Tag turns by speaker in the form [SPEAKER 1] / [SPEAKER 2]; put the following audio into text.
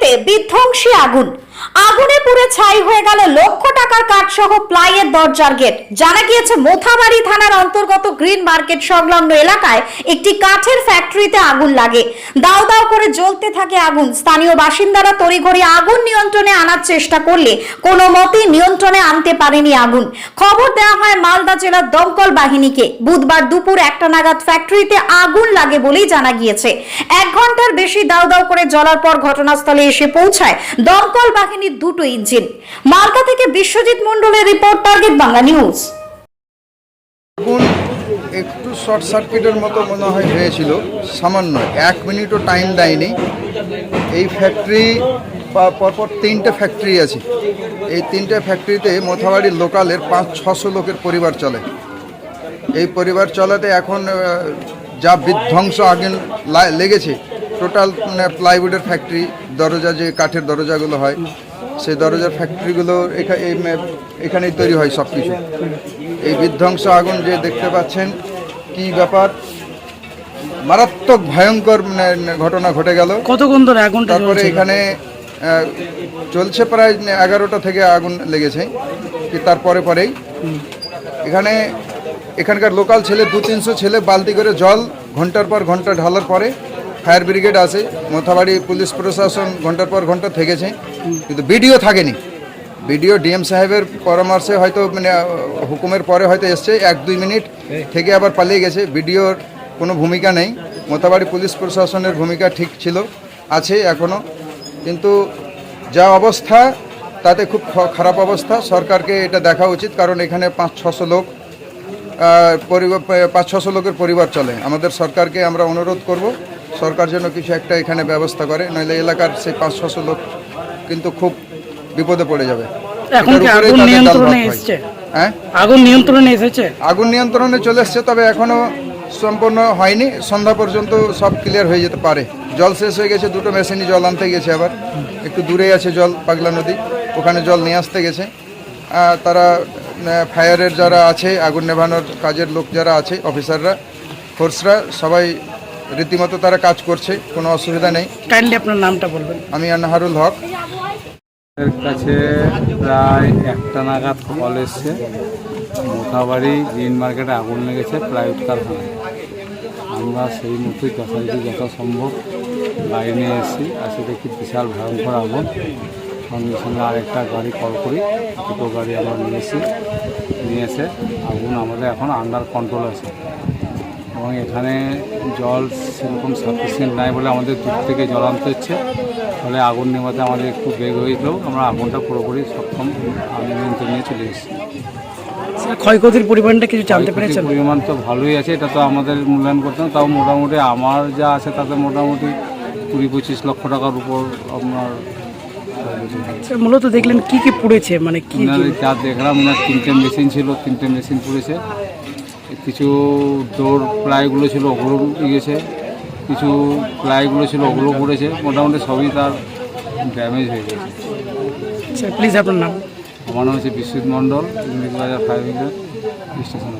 [SPEAKER 1] ফ্যাক্টরিতে বিধ্বংসী আগুন। আগুনে পুড়ে ছাই হয়ে গেল লক্ষ টাকার কাঠ সহ প্লাইয়ের দরজার গেট। জানা গিয়েছে, মোথাবাড়ি থানার অন্তর্গত গ্রিন মার্কেট সংলগ্ন এলাকায় একটি কাঠের ফ্যাক্টরিতে আগুন লাগে। দাও দাও করে জ্বলতে থাকে আগুন। স্থানীয় বাসিন্দারা তড়িঘড়ি আগুন নিয়ন্ত্রণে আনার চেষ্টা করলে কোনো মতেই নিয়ন্ত্রণে আনতে পারেনি আগুন। খবর দেওয়া হয় মালদা জেলার দমকল বাহিনীকে। বুধবার দুপুর একটা নাগাদ ফ্যাক্টরিতে আগুন লাগে বলেই জানা গিয়েছে। এক ঘণ্টার বেশি দাও দাও করে জ্বলার পর ঘটনাস্থলে এসে পৌঁছায় দমকল বাহিনীর দুটো ইঞ্জিন। মালদা থেকে বিশ্বজিৎ মণ্ডলের রিপোর্ট, টার্গেট বাংলা নিউজ।
[SPEAKER 2] একটু শর্ট সার্কিটের মতো মনে হয় হয়েছিল। সামান্য, এক মিনিটও টাইম দেয়নি। এই ফ্যাক্টরি পরপর তিনটে ফ্যাক্টরি আছে। এই তিনটে ফ্যাক্টরিতে মোথাবাড়ির লোকালের পাঁচ, ছশো লোকের পরিবার চলে। এই পরিবার চলাতে এখন যা বিধ্বংস আগুন লা- লেগেছে টোটাল প্লাইউডের ফ্যাক্টরি দরজা যে কাঠের দরজাগুলো হয় সেই দরজার ফ্যাক্টরিগুলো এখানেই তৈরি হয় সব কিছু এই বিধ্বংস আগুন যে দেখতে পাচ্ছেন কি ব্যাপার? মারাত্মক ভয়ঙ্কর ঘটনা ঘটে গেল।
[SPEAKER 3] কতক্ষণ ধরে আগুন
[SPEAKER 2] তারপরে এখানে চলছে প্রায় এগারোটা থেকে আগুন লেগেছে কি তারপরে পরেই। এখানে এখানকার লোকাল ছেলে দু তিনশো ছেলে বালতি করে জল ঘণ্টার পর ঘণ্টা ঢালার পরে ফায়ার ব্রিগেড আছে, মথাবাড়ি পুলিশ প্রশাসন ঘণ্টার পর ঘণ্টা থেকেছে, কিন্তু বিডিও থাকেনি। বিডিও ডিএম সাহেবের পরামর্শে হয়তো মানে হুকুমের পরে হয়তো এসছে, এক দুই মিনিট থেকে আবার পালিয়ে গেছে। বিডিওর কোনো ভূমিকা নেই মোতাবাড়ি পুলিশ প্রশাসনের ভূমিকা ঠিক ছিল, আছে এখনও কিন্তু যা অবস্থা, তাতে খুব খারাপ অবস্থা। সরকারকে এটা দেখা উচিত, কারণ এখানে পাঁচ, ছশো লোক পরিবার পাঁচ, ছশো লোকের পরিবার চলে। আমাদের সরকারকে আমরা অনুরোধ করব সরকার যেন কিছু একটা এখানে ব্যবস্থা করে নইলে এলাকার সেই পাঁচ ছশো লোক কিন্তু খুব বিপদে পড়ে যাবে।
[SPEAKER 3] আগুন নিয়ন্ত্রণে
[SPEAKER 2] হয়।
[SPEAKER 3] এসছে? আগুন নিয়ন্ত্রণে এসেছে?
[SPEAKER 2] আগুন নিয়ন্ত্রণে চলে এসছে তবে এখনও সম্পূর্ণ হয়নি। সন্ধ্যা পর্যন্ত সব ক্লিয়ার হয়ে যেতে পারে। জল শেষ হয়ে গেছে দুটো মেশিনই জল আনতে গেছে আবার। একটু দূরেই আছে জল পাগলা নদী ওখানে জল নিয়ে আসতে গেছে। তারা ফায়ারের যারা আছে আগুন নেভানোর কাজের লোক যারা আছে অফিসাররা ফোর্সরা সবাই রীতিমতো তারা কাজ করছে কোনো অসুবিধা নেই।
[SPEAKER 3] কাইন্ডলি আপনার নামটা বলবেন।
[SPEAKER 2] আমি আনাহারুল হক।
[SPEAKER 4] এর কাছে প্রায় একটা নাগাদ কল এসছে। মোথাবাড়ি গ্রিন মার্কেটে আগুন লেগেছে প্লাইউড কারখানায়। আমরা সেই মতোই যথারীতি যথাসম্ভব গাড়ি নিয়ে এসেছি। আসে দেখি বিশাল ভয়ঙ্কর আগুন। সঙ্গে সঙ্গে আরেকটা গাড়ি কল করি। দুটো গাড়ি আমরা নিয়ে এসেছি নিয়ে এসে আগুন আমাদের এখন আন্ডার কন্ট্রোল আছে। এবং এখানে জল সেরকম সাফিসিয়েন্ট নাই বলে আমাদের দূর থেকে জল আনতে হচ্ছে। ফলে আগুন নেভাতে আমাদের একটু বেগ হয়েছিল আমরা আগুনটা পুরোপুরি সক্ষম আমি নিয়ন্ত্রণ নিয়ে চলে এসেছি।
[SPEAKER 3] ক্ষয়ক্ষতির পরিমাণটা কিছু জানতে পেরেছেন?
[SPEAKER 4] পরিমাণ তো ভালোই আছে এটা তো আমাদের মূল্যায়ন করতে তাও মোটামুটি আমার যা আছে তাতে মোটামুটি কুড়ি পঁচিশ লক্ষ টাকার উপর আপনার
[SPEAKER 3] মূলত দেখলেন কি কি পুড়েছে মানে কি
[SPEAKER 4] যা দেখলাম ওনার তিনটে মেশিন ছিল তিনটে মেশিন পুড়েছে। কিছু ডোর প্লাইগুলো ছিল ওগুলো গেছে কিছু প্লাইগুলো ছিল ওগুলো পড়েছে মোটামুটি সবই তার ড্যামেজ হয়ে গেছে।
[SPEAKER 3] প্লিজ আপনার নাম?
[SPEAKER 4] আমার নাম হচ্ছে Biswajit Mondal English Bazar fire brigade station